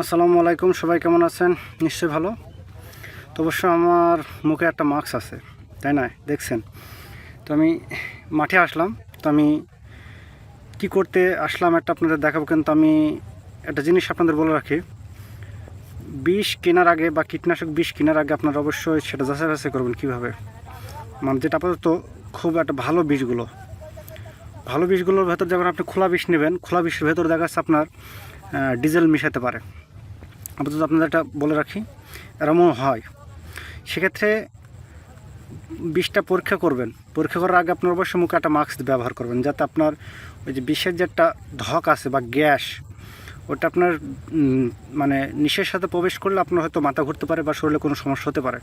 আসসালামু আলাইকুম, সবাই কেমন আছেন? নিশ্চয়ই ভালো। তো অবশ্য আমার মুখে একটা মাস্ক আছে, তাই না? দেখছেন? তো আমি মাঠে আসলাম, তো আমি কি করতে আসলাম একটা আপনাদের দেখাবো, কিন্তু আমি একটা জিনিস আপনাদের বলে রাখি। বিষ কেনার আগে বা কীটনাশক বিষ কেনার আগে আপনারা অবশ্যই সেটা যাচাই বাছাই করবেন কীভাবে। মানে যেটা আপাতত খুব একটা ভালো বীজগুলো ভালো বীজগুলোর ভেতর যখন আপনি খোলা বিষ নেবেন, খোলা বিষের ভেতর দেখা আপনার ডিজেল মিশাতে পারে। আপাতত আপনাদের এটা বলে রাখি, এরমও হয়। সেক্ষেত্রে বিষটা পরীক্ষা করবেন। পরীক্ষা করার আগে আপনার অবশ্যই মুখে একটা মাস্ক ব্যবহার করবেন, যাতে আপনার ওই যে বিষের যে একটা ধক আছে বা গ্যাস, ওটা আপনার মানে নিশের সাথে প্রবেশ করলে আপনার হয়তো মাথা ঘুরতে পারে বা শরীরে কোনো সমস্যা হতে পারে।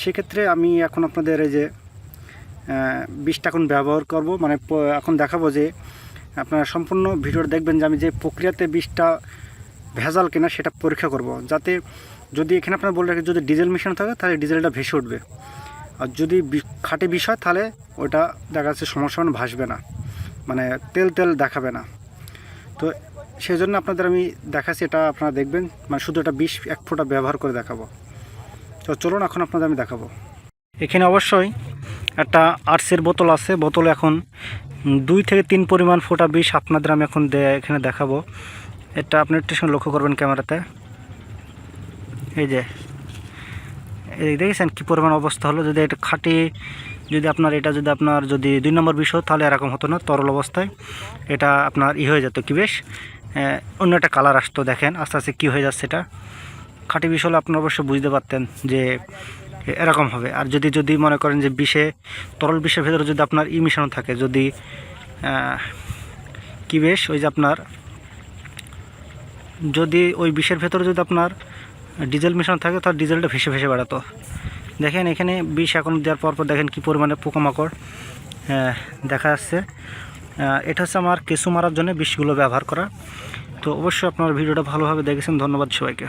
সেক্ষেত্রে আমি এখন আপনাদের এই যে বিষটা এখন ব্যবহার করব মানে এখন দেখাবো যে আপনারা সম্পূর্ণ ভিডিওটা দেখবেন যে আমি যে প্রক্রিয়াতে বিষটা ভেজাল কিনা সেটা পরীক্ষা করব। যাতে যদি এখানে আপনার বলে রাখি যদি ডিজেল মিশানো থাকে, তাহলে ডিজেলটা ভেসে উঠবে। আর যদি খাঁটি বিষ হয় তাহলে ওটা দেখা যাচ্ছে সমস্যা মানে ভাসবে না। মানে তেল তেল দেখাবে না। তো সেই জন্য আপনাদের আমি দেখাচ্ছি, এটা আপনারা দেখবেন। মানে শুধু এটা বিষ এক ফোঁটা ব্যবহার করে দেখাবো। তো চলুন, এখন আপনাদের আমি দেখাবো। এখানে অবশ্যই একটা আর্টসের বোতল আছে। বোতলে এখন দুই থেকে তিন পরিমাণ ফোঁটা বিষ আপনাদের আমি এখন এখানে দেখাবো। এটা আপনি একটু সঙ্গে লক্ষ্য করবেন ক্যামেরাতে। এই যে, এই দেখেছেন কী পরিমাণ অবস্থা হলো? যদি এটা খাঁটি, যদি আপনার এটা যদি আপনার যদি দুই নম্বর বিষ হতো, তাহলে এরকম হতো না, তরল অবস্থায়। এটা আপনার ই হয়ে যেত কি বেশ? অন্য একটা কালার আসতো, দেখেন, আস্তে আস্তে কী হয়ে যাচ্ছে এটা। খাঁটি বিষ হলে আপনারা অবশ্যই বুঝতে পারতেন যে এরকম হবে। আর যদি যদি মনে করেন যে বিষে, তরল বিষের ভেতরে যদি আপনার ই মিশানো থাকে, যদি কি বেশ, ওই যে আপনার যদি ওই বিষের ভেতরে যদি আপনার ডিজেল মেশানো থাকে তাহলে ডিজেলটা ভেসে ভেসে বেড়াতো। দেখেন, এখানে বিষ এখন দেওয়ার পরপর পর দেখেন কী পরিমাণে পোকামাকড় দেখা যাচ্ছে। এটা হচ্ছে আমার কেঁচু মারার জন্য বিষগুলো ব্যবহার করা। তো অবশ্যই আপনার ভিডিওটা ভালোভাবে দেখেছেন। ধন্যবাদ সবাইকে।